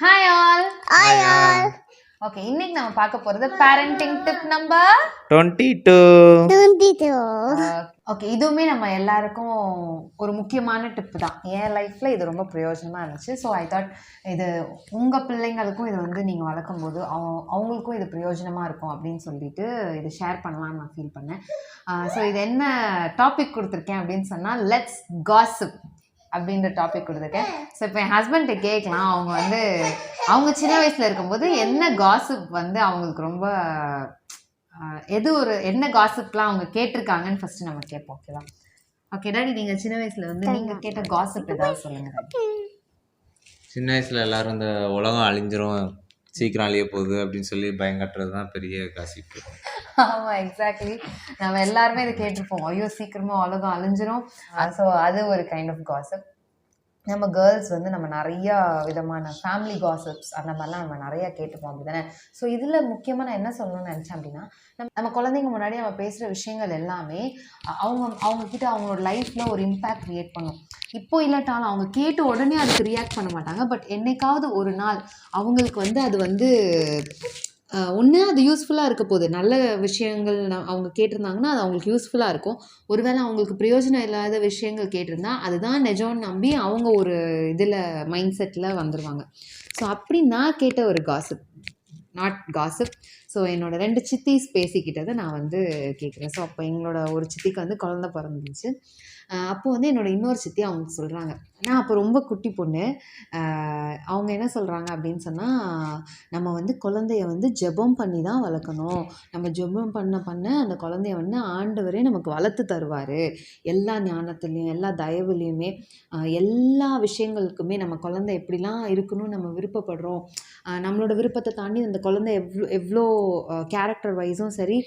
Hi all Hi all. Okay இன்னைக்கு நம்ம பார்க்க போறது parenting tip number twenty two Twenty two. Okay இதுவுமே நம்ம எல்லாருக்கும் ஒரு முக்கியமான டிப் தான். என் லைஃப்பில் இது ரொம்ப பிரயோஜனமாக இருந்துச்சு. ஸோ ஐ தாட் இது உங்கள் பிள்ளைங்களுக்கும் இது வந்து நீங்கள் வளர்க்கும் போது அவங்க அவங்களுக்கும் இது பிரயோஜனமாக இருக்கும் அப்படின்னு சொல்லிட்டு இது ஷேர் பண்ணலாம்னு நான் ஃபீல் பண்ணேன். ஸோ இது என்ன டாபிக் கொடுத்துருக்கேன் அப்படின்னு சொன்னால் லெட்ஸ் காசிப் அப்படின்ற டாபிக் கொடுத்துருக்கேன். ஸோ இப்போ என் ஹஸ்பண்ட்டை கேட்கலாம். அவங்க வந்து அவங்க சின்ன வயசில் இருக்கும்போது என்ன காசிப் வந்து அவங்களுக்கு ரொம்ப எது ஒரு என்ன காசிப்லாம் அவங்க கேட்டிருக்காங்கன்னு ஃபர்ஸ்ட் நம்ம கேட்போம் ஓகேவா ஓகே டாடி நீங்கள் சின்ன வயசில் வந்து நீங்கள் கேட்ட காசிப் ஏதாவது சொல்லுங்க டாடி சின்ன வயசுல எல்லாரும் இந்த உலகம் அழிஞ்சிரும் சீக்கிரம் அழிய போகுது அப்படின்னு சொல்லி பயங்கட்டுறது தான் பெரிய காசிப்பு ஆமாம் எக்ஸாக்ட்லி நம்ம எல்லாருமே இதை கேட்டிருப்போம். ஐயோ சீக்கிரமாக உலகம் அழிஞ்சிரும். ஸோ அது ஒரு கைண்ட் ஆஃப் காசிப் நம்ம கேர்ள்ஸ் வந்து நம்ம நிறையா விதமான ஃபேமிலி காசிப்ஸ் அந்த மாதிரிலாம் நம்ம நிறையா கேட்டுப்போம் அப்படி தானே ஸோ இதில் முக்கியமாக நான் என்ன சொல்லணும்னு நினச்சேன் அப்படின்னா நம்ம நம்ம குழந்தைங்க முன்னாடி நம்ம பேசுகிற விஷயங்கள் எல்லாமே அவங்க அவங்க கிட்ட அவங்களோட லைஃப்பில் ஒரு இம்பேக்ட் க்ரியேட் பண்ணும். இப்போ இல்லாட்டாலும் அவங்க கேட்ட உடனே அதுக்கு ரியாக்ட் பண்ண மாட்டாங்க. பட் என்னைக்காவது ஒரு நாள் அவங்களுக்கு வந்து அது வந்து ஒன்று அது யூஸ்ஃபுல்லாக இருக்க போகுது. நல்ல விஷயங்கள் ந- அவங்க கேட்டிருந்தாங்கன்னா அது அவங்களுக்கு யூஸ்ஃபுல்லாக இருக்கும். ஒருவேளை அவங்களுக்கு பிரயோஜனம் இல்லாத விஷயங்கள் கேட்டிருந்தா அதுதான் நிஜம்னு நம்பி அவங்க ஒரு இதில் மைண்ட் செட்டில் வந்துடுவாங்க ஸோ அப்படி நான் கேட்ட ஒரு காசிப் நாட் காசிப் ஸோ என்னோட ரெண்டு சித்திஸ் பேசிக்கிட்டதை நான் வந்து கேட்குறேன் ஸோ அப்போ எங்களோட ஒரு சித்திக்கு வந்து குழந்த பிறந்துச்சு அப்போது அப்போ வந்து என்னோட இன்னொரு சித்தி அவங்க சொல்கிறாங்க நான் அப்போ ரொம்ப குட்டி பொண்ணு. அவங்க என்ன சொல்கிறாங்க அப்படின்னு சொன்னால் நம்ம வந்து குழந்தைய வந்து ஜெபம் பண்ணி தான் வளர்க்கணும். நம்ம ஜெபம் பண்ண பண்ண அந்த குழந்தைய வந்து ஆண்டவரே நமக்கு வளர்த்து தருவார். எல்லா ஞானத்துலேயும் எல்லா தயவுலேயுமே எல்லா விஷயங்களுக்குமே நம்ம குழந்தை எப்படிலாம் இருக்கணும்னு நம்ம விருப்பப்படுறோம். நம்மளோட விருப்பத்தை தாண்டி அந்த குழந்தை எவ்வளோ எவ்வளோ கேரக்டர் வைஸும் சரி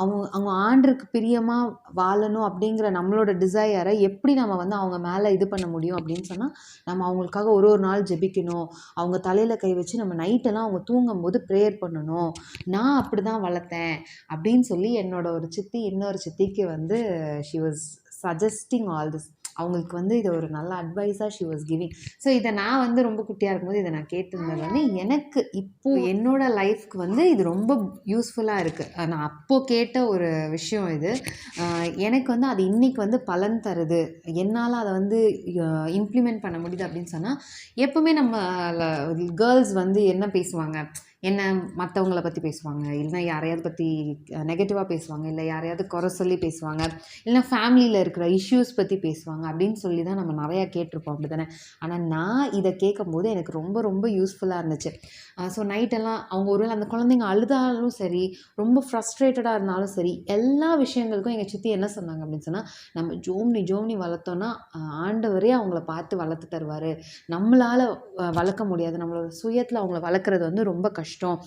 அவங்க அவங்க ஆண்டருக்கு பிரியமாக வாழணும் அப்படிங்கிற நம்மளோட டிசையரை எப்படி நம்ம வந்து அவங்க மேலே இது பண்ண முடியும் அப்படின்னு சொன்னால் நம்ம அவங்களுக்காக ஒரு ஒரு நாள் ஜெபிக்கணும். அவங்க தலையில் கை வச்சு நம்ம நைட்டெல்லாம் அவங்க தூங்கும்போது ப்ரேயர் பண்ணணும். நான் அப்படி தான் வளர்த்தேன் அப்படின்னு சொல்லி என்னோட ஒரு சித்தி இன்னொரு சித்திக்கு வந்து she was suggesting all this அவங்களுக்கு வந்து இது ஒரு நல்ல அட்வைஸாக ஷி வாஸ் கிவிங் ஸோ இதை நான் வந்து ரொம்ப குட்டியாக இருக்கும்போது இதை நான் கேட்டிருந்தது வந்து எனக்கு இப்போ என்னோட லைஃப்க்கு வந்து இது ரொம்ப யூஸ்ஃபுல்லாக இருக்குது நான் அப்போது கேட்ட ஒரு விஷயம் இது. எனக்கு வந்து அது இன்றைக்கி வந்து பலன் தருது. என்னால் அதை வந்து இம்ப்ளிமெண்ட் பண்ண முடியுது அப்படின்னு சொன்னால் எப்போவுமே நம்ம கேர்ள்ஸ் வந்து என்ன பேசுவாங்க? என்ன மற்றவங்கள பற்றி பேசுவாங்க? இல்லைன்னா யாரையாவது பற்றி நெகட்டிவாக பேசுவாங்க. இல்லை யாரையாவது குறை சொல்லி பேசுவாங்க. இல்லைனா ஃபேமிலியில் இருக்கிற இஷ்யூஸ் பற்றி பேசுவாங்க. அப்படின்னு சொல்லி தான் நம்ம நிறையா கேட்டிருப்போம் அப்படி தானே ஆனால் நான் இதை கேட்கும்போது எனக்கு ரொம்ப ரொம்ப யூஸ்ஃபுல்லாக இருந்துச்சு. ஸோ நைட்டெல்லாம் அவங்க ஒரு அந்த குழந்தைங்க அழுதாலும் சரி ரொம்ப ஃப்ரஸ்ட்ரேட்டடாக இருந்தாலும் சரி எல்லா விஷயங்களுக்கும் எங்கள் சித்தி என்ன சொன்னாங்க அப்படின்னு சொன்னால் நம்ம ஜோம்னி ஜோம்னி வளர்த்தோன்னா ஆண்டவரே அவங்கள பார்த்து வளர்த்து தருவார். நம்மளால் வளர்க்க முடியாது. நம்மளோட சுயத்தில் அவங்கள வளர்க்குறது வந்து ரொம்ப கஷ்டம். கஷ்டம்.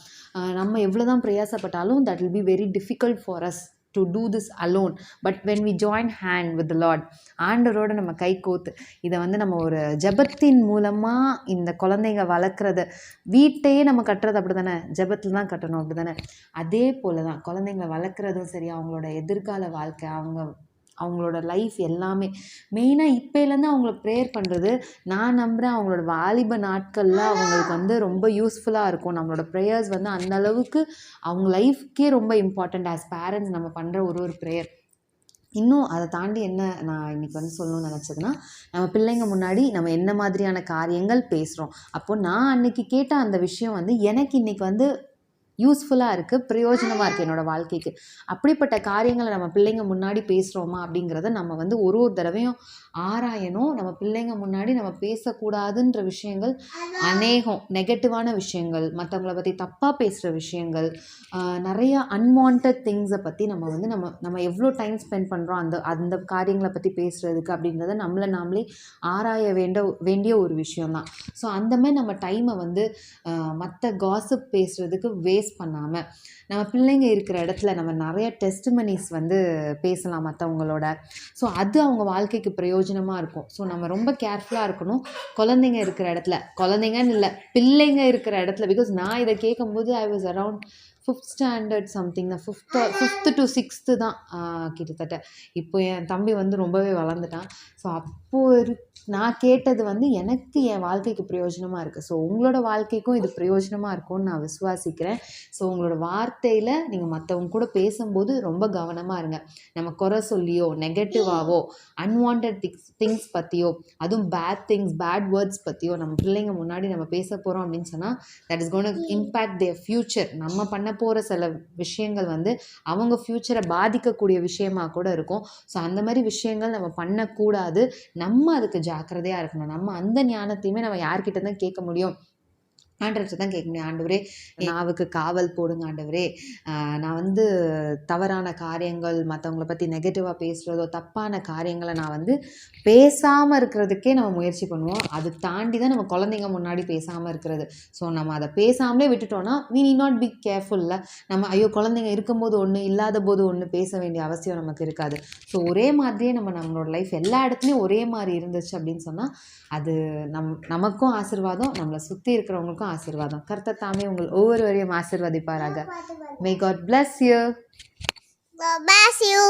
நம்ம எவ்வளோ தான் பிரயாசப்பட்டாலும் that will be very difficult for us to do this alone but when we join hand with lot ஆண்டரோட நம்ம கை கோத்து இதை வந்து நம்ம ஒரு ஜெபத்தின் மூலமாக இந்த குழந்தைங்க வளர்க்குறத வீட்டையே நம்ம கட்டுறது அப்படி தானே ஜெபத்தில் தான் கட்டணும் அப்படி தானே அதே போல் தான் குழந்தைங்கள வளர்க்குறதும் சரி அவங்களோட எதிர்கால வாழ்க்கை அவங்க அவங்களோட லைஃப் எல்லாமே. மெயினாக இப்போலேருந்து அவங்கள ப்ரேயர் பண்ணுறது நான் நம்புகிறேன் அவங்களோட வாலிப நாட்களில் அவங்களுக்கு வந்து ரொம்ப யூஸ்ஃபுல்லாக இருக்கும். நம்மளோட ப்ரேயர்ஸ் வந்து அந்த அளவுக்கு அவங்க லைஃப்க்கே ரொம்ப இம்பார்ட்டண்ட் ஆஸ் பேரண்ட்ஸ் நம்ம பண்ணுற ஒரு ஒரு ப்ரேயர் இன்னும் அதை தாண்டி என்ன நான் இன்னைக்கு வந்து சொல்லணும்னு நினச்சதுன்னா நம்ம பிள்ளைங்க முன்னாடி நம்ம என்ன மாதிரியான காரியங்கள் பேசுகிறோம் அப்போது நான் அன்னைக்கு கேட்ட அந்த விஷயம் வந்து எனக்கு இன்னைக்கு வந்து யூஸ்ஃபுல்லாக இருக்குது பிரயோஜனமாக இருக்குது என்னோடய வாழ்க்கைக்கு. அப்படிப்பட்ட காரியங்களை நம்ம பிள்ளைங்க முன்னாடி பேசுகிறோமா அப்படிங்கிறத நம்ம வந்து ஒரு ஒரு தடவையும் ஆராயணும். நம்ம பிள்ளைங்க முன்னாடி நம்ம பேசக்கூடாதுன்ற விஷயங்கள் அநேகம் நெகட்டிவான விஷயங்கள் மற்றவங்கள பற்றி தப்பாக பேசுகிற விஷயங்கள் நிறையா நிறைய அன்வான்ட் திங்ஸை பற்றி நம்ம வந்து நம்ம நம்ம எவ்வளோ டைம் ஸ்பெண்ட் பண்ணுறோம் அந்த அந்த காரியங்களை பற்றி பேசுகிறதுக்கு அப்படின்றத நம்மளை நாமளே ஆராய வேண்ட வேண்டிய ஒரு விஷயம்தான். ஸோ அந்த மாதிரி நம்ம டைமை வந்து மற்ற காசப் பேசுகிறதுக்கு வேஸ்ட் பண்ணாமல் நம்ம பிள்ளைங்க இருக்கிற இடத்துல நம்ம நிறைய டெஸ்ட்மனிஸ் வந்து பேசலாம் மற்றவங்களோட ஸோ அது அவங்க வாழ்க்கைக்கு பிரயோஜனமாக இருக்கும். ஸோ நம்ம ரொம்ப கேர்ஃபுல்லாக இருக்கணும். குழந்தைங்க இருக்கிற இடத்துல குழந்தைங்கன்னு இல்லை பிள்ளைங்க இருக்கிற இடத்துல பிகாஸ் நான் இதை கேட்கும்போது I was around fifth standard something தான் ஃபிஃப்த்து ஃபிஃப்த்து டு சிக்ஸ்த்து தான் கிட்டத்தட்ட. இப்போ என் தம்பி வந்து ரொம்பவே வளர்ந்துட்டான். ஸோ அப்போது இரு நான் கேட்டது வந்து எனக்கு என் வாழ்க்கைக்கு பிரயோஜனமாக இருக்குது ஸோ உங்களோட வாழ்க்கைக்கும் இது பிரயோஜனமாக இருக்கும்னு நான் விசுவாசிக்கிறேன். ஸோ உங்களோட வார்த்தையில் நீங்கள் மற்றவங்க கூட பேசும்போது ரொம்ப கவனமாக இருங்க. நம்ம குறை சொல்லியோ நெகட்டிவாவோ அன்வான்ட் திங்ஸ் திங்ஸ் பற்றியோ அதுவும் பேட் திங்ஸ் பேட் வேர்ட்ஸ் பற்றியோ நம்ம பிள்ளைங்க முன்னாடி நம்ம பேச போகிறோம் அப்படின்னு சொன்னால் that is gonna impact their future நம்ம பண்ண போகிற சில விஷயங்கள் வந்து அவங்க ஃப்யூச்சரை பாதிக்கக்கூடிய விஷயமா கூட இருக்கும். ஸோ அந்த மாதிரி விஷயங்கள் நம்ம பண்ணக்கூடாது. நம்ம அதுக்கு ஜாக்கிரதையாக இருக்கணும். நம்ம அந்த ஞானத்தையுமே நம்ம யார்கிட்ட தான் கேட்க முடியும். ஆண்டவர்கிட்ட தான் கேட்க முடியும் ஆண்டவரே நாவுக்கு காவல் போடுங்க ஆண்டவரே. நான் வந்து தவறான காரியங்கள் மற்றவங்கள பற்றி நெகட்டிவாக பேசுகிறதோ தப்பான காரியங்களை நான் வந்து பேசாமல் இருக்கிறதுக்கே நம்ம முயற்சி பண்ணுவோம். அது தாண்டி தான் நம்ம குழந்தைங்க முன்னாடி பேசாமல் இருக்கிறது. ஸோ நம்ம அதை பேசாமலே விட்டுட்டோம்னா we need நாட் பி கேர்ஃபுல்ல நம்ம ஐயோ குழந்தைங்க இருக்கும்போது ஒன்று இல்லாத போது ஒன்று பேச வேண்டிய அவசியம் நமக்கு இருக்காது. ஸோ ஒரே மாதிரியே நம்ம நம்மளோட லைஃப் எல்லா இடத்துலையும் ஒரே மாதிரி இருந்துச்சு அப்படின்னு சொன்னால் அது நம் நமக்கும் ஆசீர்வாதம் நம்மளை சுற்றி இருக்கிறவங்களுக்கும் ஆசீர்வாதம். கர்த்தர் தாமே உங்கள் ஒவ்வொருவரையும் ஆசீர்வதிப்பாராக. May God bless you bless you.